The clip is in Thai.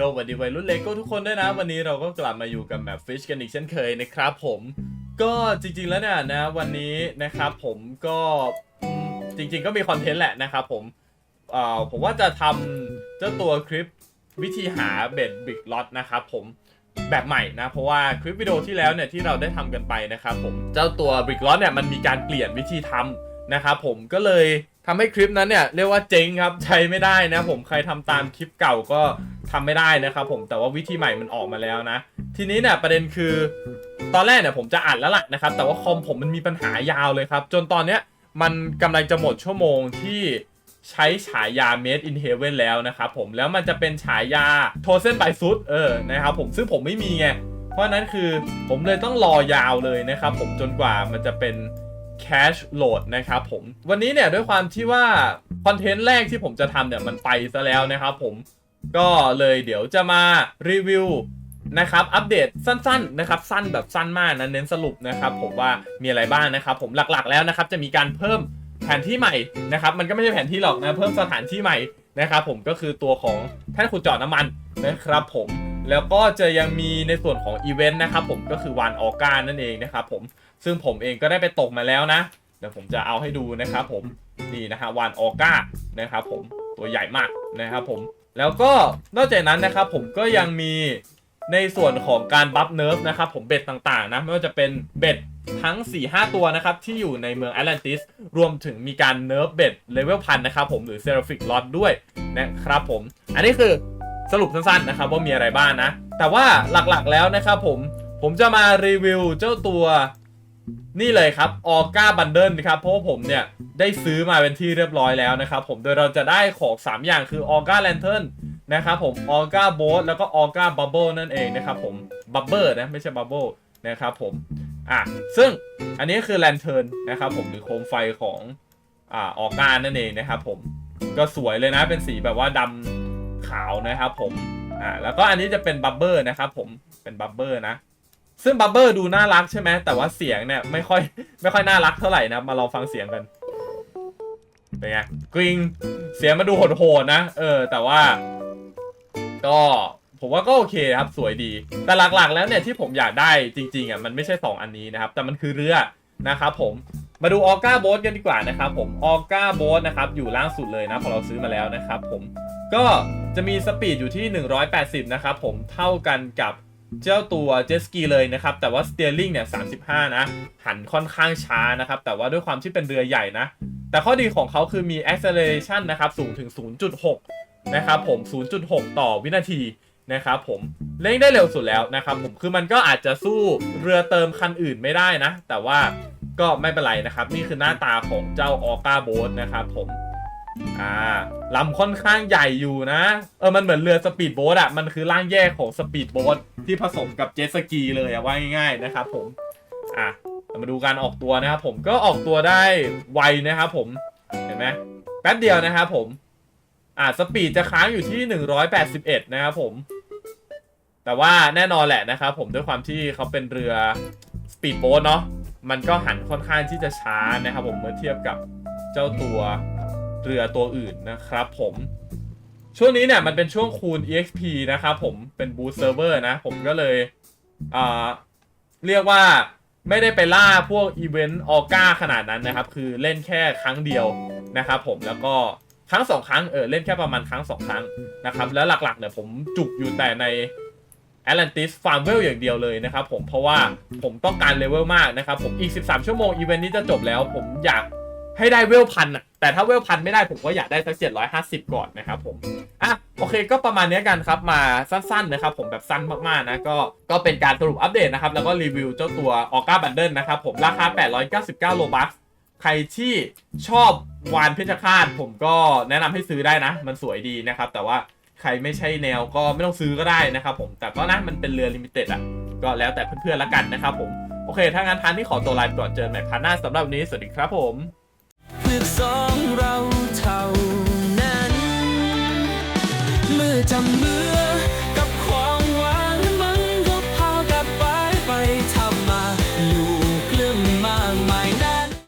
โยสวัสดีวัยรุ่นเลโก้ทุกคนด้วยนะ วันนี้เราก็กลับมาอยู่กับแบบฟิชกันอีกเช่นเคยนะครับผมก็จริงๆแล้วเนี่ยนะ วันนี้นะครับผมก็อืมจริง ๆ ก็มีคอนเทนต์แหละนะครับผมเอ่อผมว่าจะทำเจ้าตัวคลิปวิธีหาเบ็ดบิ๊กล็อตนะครับผมแบบใหม่นะ เพราะว่าคลิปวิดีโอที่แล้วเนี่ยที่เราได้ทำกันไปนะครับผมเจ้าตัวบิ๊กล็อตเนี่ยมันมีการเปลี่ยนวิธีทำนะครับผมก็เลยทำให้คลิปนั้นเนี่ยเรียกว่าเจ๊งครับใช้ไม่ได้นะผมใครทำตามคลิปเก่าก็ ทำไม่ได้นะครับผมแต่ว่าวิธีใหม่มันออกมาแล้วนะ ทีนี้เนี่ยประเด็นคือตอนแรกเนี่ยผมจะอัดแล้วล่ะนะครับ แต่ว่าคอมผมมันมีปัญหายาวเลยครับ จนตอนเนี้ยมันกำลังจะหมดชั่วโมงที่ใช้ฉายา Made in Heaven แล้วนะครับผมแล้วมันจะเป็นฉายาโทเซนไบซุดเออนะครับผมซึ่งผมไม่มีไง เพราะฉะนั้นคือผมเลยต้องรอยาวเลยนะครับผมจนกว่ามันจะเป็น Cache Load นะครับผมวันนี้เนี่ยด้วยความที่ว่า คอนเทนต์แรกที่ผมจะทำเนี่ยมันไปซะแล้วนะครับผม ก็เลยเดี๋ยวจะมารีวิวนะครับ อัปเดตสั้นๆนะครับ สั้นแบบสั้นมากนะเน้นสรุปนะครับ ผมว่ามีอะไรบ้างนะครับ ผมหลักๆแล้วนะครับ จะมีการเพิ่มแผนที่ใหม่นะครับ มันก็ไม่ใช่แผนที่หรอกนะ เพิ่มสถานที่ใหม่นะครับ ผมก็คือตัวของแท่นขุดเจาะน้ำมันนะครับ ผมแล้วก็จะยังมีในส่วนของอีเวนต์นะครับ ผมก็คือวานออก้านั่นเองนะครับ ผมซึ่งผมเองก็ได้ไปตกมาแล้วนะเดี๋ยวผมจะเอาให้ดูนะครับ ผมนี่นะฮะวานออก้านะครับ ผมตัวใหญ่มากนะครับ ผม แล้วก็นอกจากนั้นนะครับผมก็ยังมีในส่วนของการบัฟเนิร์ฟนะครับผมเบ็ดต่างๆนะไม่ว่าจะเป็นเบ็ดทั้ง 4-5 ตัวนะครับที่อยู่ในเมืองแอตแลนติสรวมถึงมีการเนิร์ฟเบ็ดเลเวลพันนะครับผมหรือเซราฟิกลอตด้วยนะครับผม อันนี้คือสรุปสั้นๆนะครับว่ามีอะไรบ้างนะ แต่ว่าหลักๆแล้วนะครับผมผมจะมารีวิวเจ้าตัว นี่เลยครับออก้าบันเดิลนะครับเพราะว่าผมเนี่ยได้ซื้อมาเป็นที่เรียบร้อยแล้วนะครับผมโดยเราจะได้ของ 3 อย่างคือออก้าแลนเทิร์นนะครับผมออ g าโบ t แล้วก็ออ g าบับเบิลนั่นเองนะครับผมบับเบิลนะไม่ใช่บับเบิลนะครับผมอะซึ่งอันนี้คือแลนเทิร์นนะครับผมหรือโคมไฟของอ่าออ g านั่นเองนะครับผมก็สวยเลยนะเป็นสีแบบว่าดำขาวนะครับผมอ่าแล้วก็อันนี้จะเป็นบับเบิลนะครับผมเป็นบับเบิลนะ ซึ่งบับเบิลดูน่ารักใช่ไหมแต่ว่าเสียงเนี่ยไม่ค่อยไม่ค่อยน่ารักเท่าไหร่นะมาลองฟังเสียงกันเป็นไงกริงเสียงมาดูโหดๆนะ เออ แต่ว่า ก็ผมว่าก็โอเคครับสวยดี แต่หลักๆแล้วเนี่ยที่ผมอยากได้จริงๆอะมันไม่ใช่ 2 อันนี้นะครับ แต่มันคือเรือนะครับผมมาดูออก้าโบ t กันดีกว่านะครับผมออก้าโบ t นะครับอยู่ล่างสุดเลยนะพอเราซื้อมาแล้วนะครับผมก็จะมีสปีดอยู่ที่ 180 นะครับผมเท่ากันกับ เจ้าตัวเจสกีเลยนะครับ แต่ว่าสเตียริงเนี่ย 35 นะ หันค่อนข้างช้านะครับ แต่ว่าด้วยความที่เป็นเรือใหญ่นะ แต่ข้อดีของเขาคือมี acceleration นะครับ สูงถึง 0.6 นะครับผม 0.6 ต่อวินาทีนะครับผมเร่งได้เร็วสุดแล้วนะครับผมคือมันก็อาจจะสู้เรือเติมคันอื่นไม่ได้นะ แต่ว่าก็ไม่เป็นไรนะครับ นี่คือหน้าตาของเจ้าออก้าโบ๊ทนะครับผม อ่าลำค่อนข้างใหญ่อยู่นะ เออมันเหมือนเรือสปีดโบ๊ทอะมันคือร่างแยกของสปีดโบ๊ทที่ผสมกับเจ็ตสกีเลยอะว่าง่ายๆนะครับผมอะมาดูการออกตัวนะครับผมก็ออกตัวได้ไวนะครับผมเห็นไหมแป๊บเดียวนะครับผมอ่าสปีดจะค้างอยู่ที่ 181 นะครับผม แต่ว่าแน่นอนแหละนะครับผมด้วยความที่เขาเป็นเรือสปีดโบ๊ทเนาะมันก็หันค่อนข้างที่จะช้านะครับผมเมื่อเทียบกับเจ้าตัว เรือตัวอื่นนะครับผมช่วงนี้เนี่ยมันเป็นช่วงคูณ exp นะครับผมเป็นบูสเซิร์ฟเวอร์นะ ผมก็เลยอ่าเรียกว่าไม่ได้ไปล่าพวกอีเวนต์ออก้าขนาดนั้นนะครับ คือเล่นแค่ครั้งเดียวนะครับผมแล้วก็ครั้งสองครั้งเออเล่นแค่ประมาณครั้งสองครั้งนะครับ แล้วหลักๆเนี่ยผมจุกอยู่แต่ใน Atlantis Farm w e l l อย่างเดียวเลยนะครับผมเพราะว่าผมต้องการเลเวลมากนะครับผมอีก 13 ชั่วโมงอีเวนต์นี้จะจบแล้ว ผมอยาก ให้ได้เวลพันอะแต่ถ้าเวลพันไม่ได้ผมก็อยากได้สัก750ก่อนนะครับผมอะโอเคก็ประมาณนี้กันครับมาสั้นๆนะครับผมแบบสั้นมากๆนะก็ก็เป็นการสรุปอัปเดตนะครับแล้วก็รีวิวเจ้าตัว o g a Bundle นะครับผมราคา 899โลบัคใครที่ชอบวานเพชรฆาตผมก็แนะนำให้ซื้อได้นะ มันสวยดีนะครับ แต่ว่าใครไม่ใช่แนวก็ไม่ต้องซื้อก็ได้นะครับผมแต่ก็นะมันเป็นเรือลิมิเต็ดอะก็แล้วแต่เพื่อนๆละกันนะครับผมโอเคถ้างั้นทันที่ขอตัวลาไปก่อนเจอกันใหม่พาร์ทหน้าสำหรับวันนี้สวัสดีครับผม ลือกสองเราเท่านั้น เมื่อจำเมื่อ